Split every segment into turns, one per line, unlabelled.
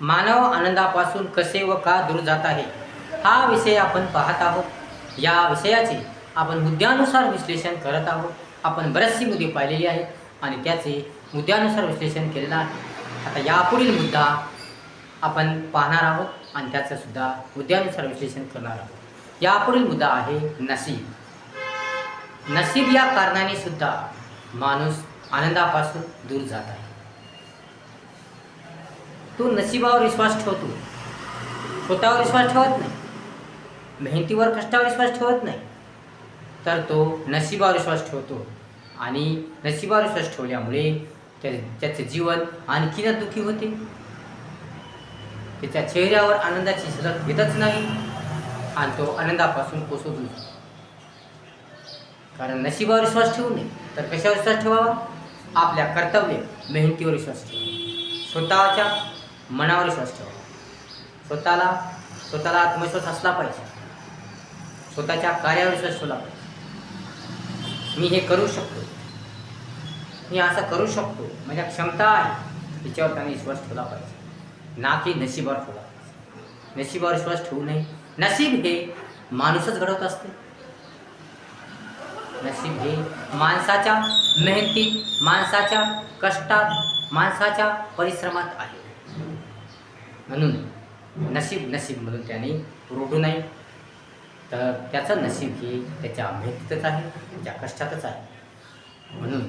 मानव आनंदापासून कसे व का दूर जात आहे? हा विषय आपण पाहत आहोत. या विषयाचे आपण मुद्द्यानुसार विश्लेषण करत आहोत. आपण बरेचसे मुद्दे पाहिलेली आहेत आणि त्याचे मुद्द्यानुसार विश्लेषण केलेलं आहे. आता यापुढील मुद्दा आपण पाहणार आहोत आणि त्याचंसुद्धा मुद्द्यानुसार विश्लेषण करणार आहोत. यापुढील मुद्दा आहे नसीब. नसीब या कारणाने सुद्धा माणूस आनंदापासून दूर जात आहे. तो नशिबावर विश्वास ठेवतो स्वतःवर विश्वास ठेवत नाही. मेहनतीवर कष्टावर विश्वास ठेवत नाही. तर तो नशिबावर विश्वास ठेवतो. आणि नशिबावर विश्वास ठेवल्यामुळे त्या त्याचे जीवन आणखीनच दुःखी होते. त्याच्या चेहऱ्यावर आनंदाची झलक येतच नाही आणि तो आनंदापासून कोसळतो कारण नशिबावर विश्वास ठेवू नये तर कशावर विश्वास ठेवावा? आपल्या कर्तव्य मेहनतीवर विश्वास ठेवा स्वतःच्या मनावर विश्वास ठेवा. स्वतःला स्वतःला आत्मविश्वास असला पाहिजे. स्वतःच्या कार्यावर विश्वास ठेवला पाहिजे. मी हे करू शकतो. मी असं करू शकतो. माझ्या क्षमता आहे. त्याच्यावर त्याने विश्वास ठेवला पाहिजे. ना की नशिबावर ठेवला पाहिजे. नशिबावर विश्वास ठेवू नये. नशीब हे माणूसच घडवत असते. नशीब हे माणसाच्या मेहनती माणसाच्या कष्टात माणसाच्या परिश्रमात आहे. म्हणून नशीब नशीब म्हणून त्याने रोडू नाही. तर त्याचं नशीब हे त्याच्या मेहनतीतच आहे त्याच्या कष्टातच आहे. म्हणून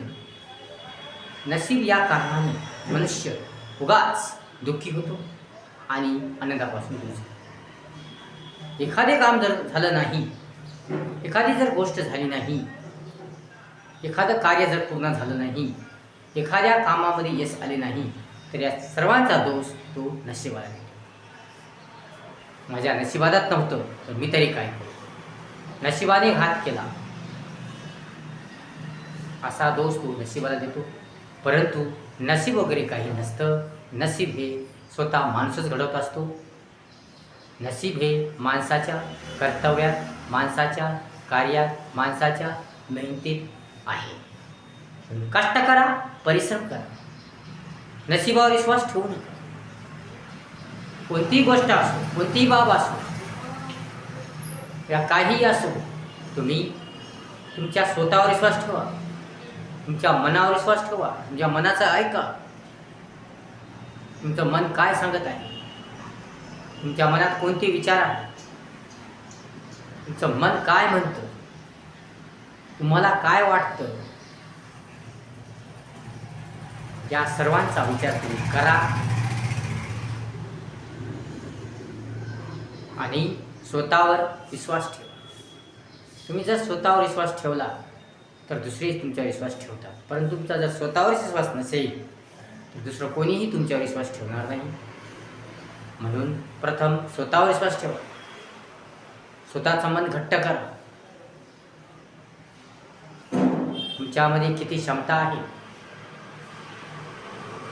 नशीब या कारणाने मनुष्य उगाच दुःखी होतो आणि आनंदापासून दूर एखादे काम जर झालं नाही एखादी जर गोष्ट झाली नाही एखादं कार्य जर पूर्ण झालं नाही एखाद्या कामामध्ये यश आले नाही तर या सर्वांचा दोष तो नशिबाला देतो. माझ्या नशिबादात नव्हतं तर मी तरी काय करू? नशिबाने घात केला. असा दोष तो नशिबाला देतो. परंतु नशीब वगैरे काही नसतं. नशीब हे स्वतः माणूसच घडवत असतो. नशीब हे माणसाच्या कर्तव्यात माणसाच्या कार्यात माणसाच्या मेहनतीत आहे. कष्ट करा परिश्रम करा. नशिबावर विश्वास ठेवू नका कोणतीही गोष्ट असो कोणतीही बाब असो या काहीही असो तुम्ही तुमच्या स्वतःवर विश्वास ठेवा. तुमच्या मनावर विश्वास ठेवा. तुमच्या मनाचं ऐका. तुमचं मन काय सांगत आहे? तुमच्या मनात कोणते विचार आहे तुमचं मन काय म्हणतं? तुम्हाला काय वाटतं? या सर्वांचा विचार तुम्ही करा. आणि स्वतःवर विश्वास ठेवा. तुम्ही जर स्वतःवर विश्वास ठेवला तर दुसरे तुमच्यावर विश्वास ठेवतात. परंतु तुमचा जर स्वतःवर विश्वास नसेल तर दुसरं कोणीही तुमच्यावर विश्वास ठेवणार नाही. म्हणून प्रथम स्वतःवर विश्वास ठेवा. स्वतःचा मन घट्ट करा. तुमच्यामध्ये किती क्षमता आहे?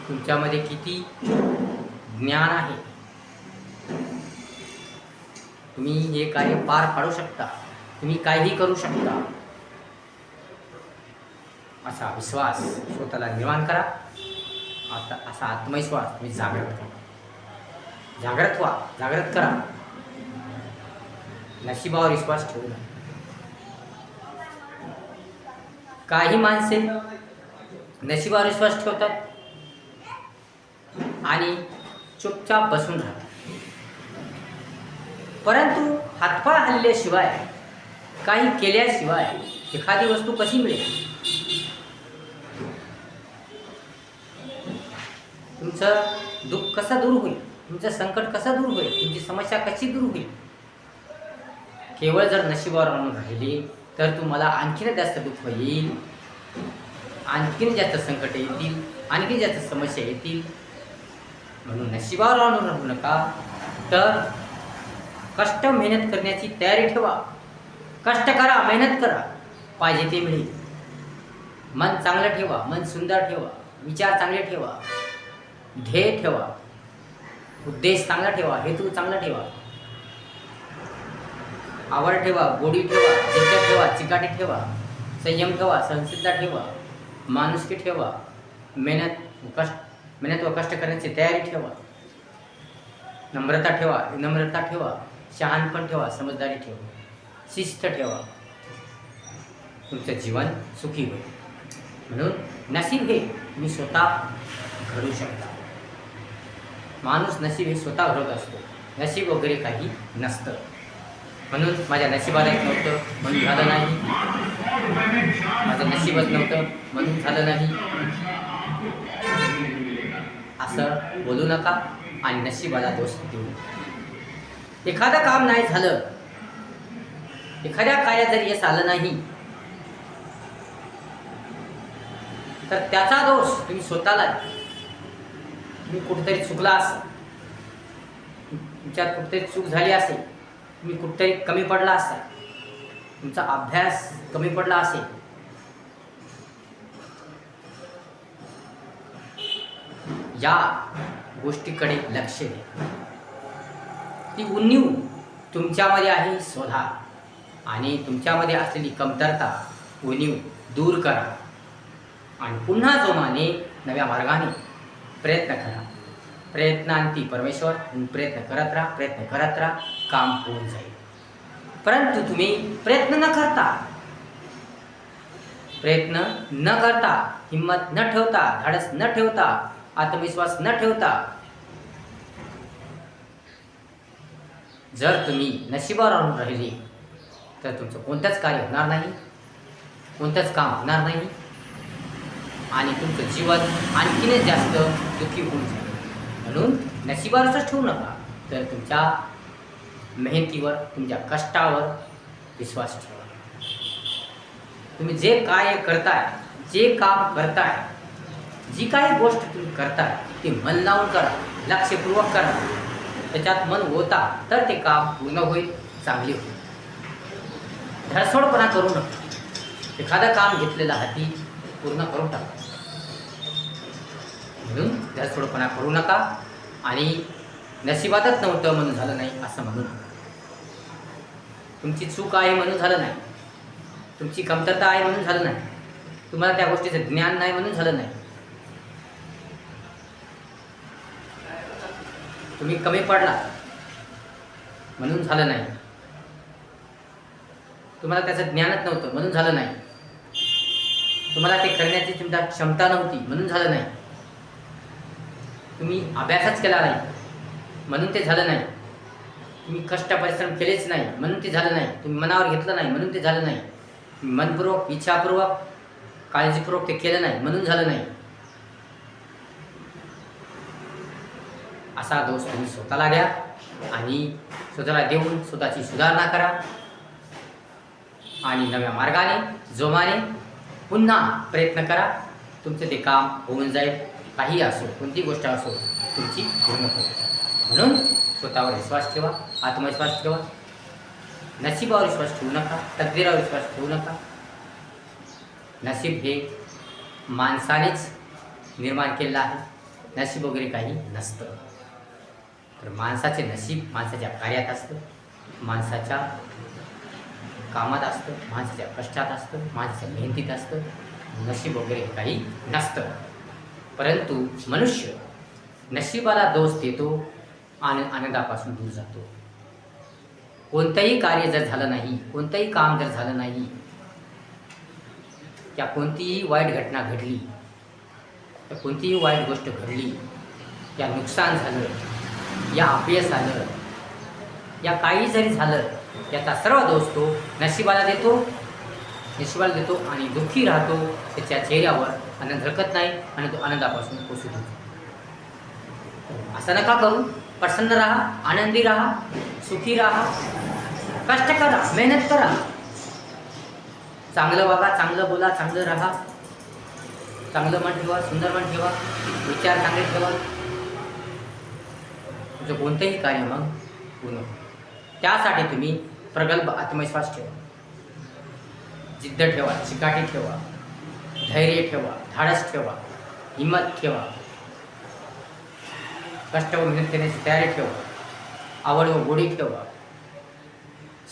तुमच्यामध्ये किती ज्ञान आहे? तुम्ही हे कार्य पार पाडू शकता. तुम्ही काहीही करू शकता. असा विश्वास स्वतःला निर्माण करा. आता असा आत्मविश्वास तुम्ही जागृत करा. जागृत व्हा. जागृत करा. नशिबावर विश्वास ठेवू नका. काही माणसे नशिबावर विश्वास ठेवतात. आणि चुपचाप बसून राहा परंतु हातपाय हल्ल्याशिवाय काही केल्याशिवाय एखादी वस्तू कशी मिळेल? तुमचं दुःख कसं दूर होईल? तुमचं संकट कसं दूर होईल? तुमची समस्या कशी दूर होईल? केवळ जर नशिबावर आणून राहिली तर तुम्हाला आणखीन जास्त दुःख येईल आणखीन जास्त संकट येतील आणखीन जास्त समस्या येतील. म्हणून नशिबावर आणून राहू नका. तर कष्ट मेहनत करण्याची तयारी ठेवा. कष्ट करा मेहनत करा. पाहिजे ते मिळेल. मन चांगलं ठेवा मन सुंदर ठेवा विचार चांगले ठेवा ध्येय ठेवा उद्देश चांगला ठेवा हेतू चांगला ठेवा. आवड ठेवा गोडी ठेवा जिद्द ठेवा चिकाटी ठेवा संयम ठेवा संसिद्धा ठेवा माणुसकी ठेवा मेहनत कष्ट म्हणजे मेहनत व कष्ट करण्याची तयारी ठेवा. नम्रता ठेवा. विनम्रता ठेवा. शहाणपण ठेवा. समजदारी ठेवा. शिस्त ठेवा. तुमचं जीवन सुखी होईल. म्हणून नशीब हे मी स्वतः घडू शकता. माणूस नशीब हे स्वतः घडत असतो. नशीब वगैरे काही नसतं. म्हणून माझ्या नशिबाला एक नव्हतं म्हणून झालं नाही. माझं नशीबच नव्हतं म्हणून झालं नाही. असं बोलू नका आणि नशिबाला दोष देऊ नका. एखादं काम नाही झालं एखाद्या कार्यात जर यश आलं नाही तर त्याचा दोष तुम्ही स्वतःला तुम्ही कुठेतरी चुकला असेल तुमच्यात कुठेतरी चूक झाली असेल तुम्ही कुठेतरी कमी पडला असाल तुमचा अभ्यास कमी पडला असेल या गोष्टीकडे लक्ष द्या. ती उन्नीव तुमच्यामध्ये आहे शोधा. आणि तुमच्यामध्ये असलेली कमतरता उणीव दूर करा. आणि पुन्हा जोमाने नव्या मार्गाने प्रयत्न करा. प्रयत्नांती परमेश्वर प्रयत्न करत राहा प्रयत्न करत राहा काम होऊन जाईल. परंतु तुम्ही प्रयत्न न करता प्रयत्न न करता हिंमत न ठेवता धाडस न ठेवता आत्मविश्वास न ठेवता. जर तुम्ही नशिबावर आणून राहिले तर तुमचं कोणतंच कार्य होणार नाही कोणतंच काम होणार नाही आणि तुमचं जीवन आणखीनच जास्त दुःखी होऊन जाईल. म्हणून नशिबावरच ठेवू नका तर तुमच्या मेहनतीवर तुमच्या कष्टावर विश्वास ठेवा. तुम्ही जे कार्य करताय जे काम करताय जी काही गोष्ट तुम्ही करताय ती मन लावून करा लक्षपूर्वक करा. त्याच्यात मन होता तर ते काम पूर्ण होईल चांगले होईल. धडसोडपणा करू नका. एखादं काम घेतलेलं हाती पूर्ण करून टाका. म्हणून धडसोडपणा करू नका आणि नशिबातच नव्हतं म्हणून झालं नाही असं म्हणू नका. तुमची चूक आहे म्हणून झालं नाही. तुमची कमतरता आहे म्हणून झालं नाही. तुम्हाला त्या गोष्टीचं ज्ञान नाही म्हणून झालं नाही. तुम्ही कमी पडला. म्हणून झालं नाही. तुम्हाला त्याचं ज्ञानच नव्हतं म्हणून झालं नाही. तुम्हाला ते करण्याची तुमच्या क्षमता नव्हती म्हणून झालं नाही. तुम्ही अभ्यासच केला नाही म्हणून ते झालं नाही. तुम्ही कष्ट परिश्रम केलेच नाही म्हणून ते झालं नाही. तुम्ही मनावर घेतलं नाही म्हणून ते झालं नाही. मनपूर्वक इच्छापूर्वक काळजीपूर्वक ते केलं नाही म्हणून झालं नाही. असा दोष तुम्ही स्वतःला द्या आणि स्वतःला देऊन स्वतःची सुधारणा करा. आणि नव्या मार्गाने जोमाने पुन्हा प्रयत्न करा. तुमचं ते काम होऊन जाईल. काही असो कोणती गोष्ट असो तुमची पूर्ण होईल. म्हणून स्वतःवर विश्वास ठेवा आत्मविश्वास ठेवा. नशिबावर विश्वास ठेवू नका तकदीरावर विश्वास ठेवू नका. नशीब हे माणसानेच निर्माण केलेलं आहे. नशीब वगैरे काही नसतं. तर माणसाचे नशीब माणसाच्या कार्यात असतं माणसाच्या कामात असतं माणसाच्या कष्टात असतं माणसाच्या मेहनतीत असतं नशीब वगैरे काही नसतं. परंतु मनुष्य नशिबाला दोष देतो आणि आनंदापासून दूर जातो. कोणतंही कार्य जर झालं नाही कोणतंही काम जर झालं नाही या कोणतीही वाईट घटना घडली या कोणतीही वाईट गोष्ट घडली या नुकसान झालं या अपयश आलं या काही जरी झालं याचा सर्व दोष तो नशिबाला देतो नशिबाला देतो आणि दुःखी राहतो त्याच्या चेहऱ्यावर आनंद हरकत नाही आणि तो आनंदापासून कोसू देतो असं नका करू. प्रसन्न राहा आनंदी राहा सुखी राहा कष्ट करा मेहनत करा. चांगलं वागा चांगलं बोला चांगलं राहा. चांगलं मन ठेवा सुंदर मन ठेवा विचार चांगले ठेवा. तुमचं कोणतंही कार्य मग पूर्ण. होईल. त्यासाठी तुम्ही प्रगल्भ आत्मविश्वास ठेवा. जिद्द ठेवा चिकाटी ठेवा धैर्य ठेवा धाडस ठेवा हिंमत ठेवा. कष्ट व मेहनत करण्याची तयारी ठेवा. आवड व गोडी ठेवा.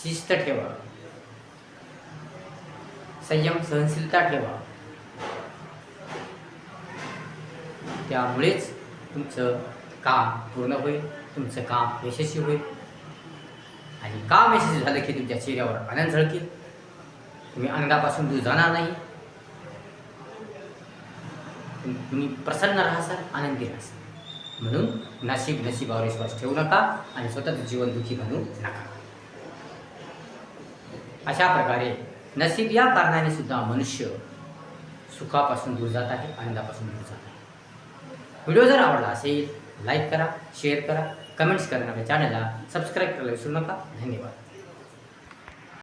शिस्त ठेवा. संयम सहनशीलता ठेवा. त्यामुळेच तुमचं काम पूर्ण होईल. तुमचं काम यशस्वी होईल. आणि काम यशस्वी झालं की तुमच्या चेहऱ्यावर आनंद झळकेल. तुम्ही आनंदापासून दूर जाणार नाही. तुम्ही प्रसन्न राहाल आनंदी राहासाल. म्हणून नशीब नशिबावर विश्वास ठेवू नका आणि स्वतःचं जीवन दुःखी बनवू नका. अशा प्रकारे नशीब या कारणाने सुद्धा मनुष्य सुखापासून दूर जात आहे आनंदापासून दूर जात आहे. व्हिडिओ जर आवडला असेल लाईक करा शेअर करा. कमेंट्स करा आपल्या चॅनलला सबस्क्राईब करायला विसरू नका धन्यवाद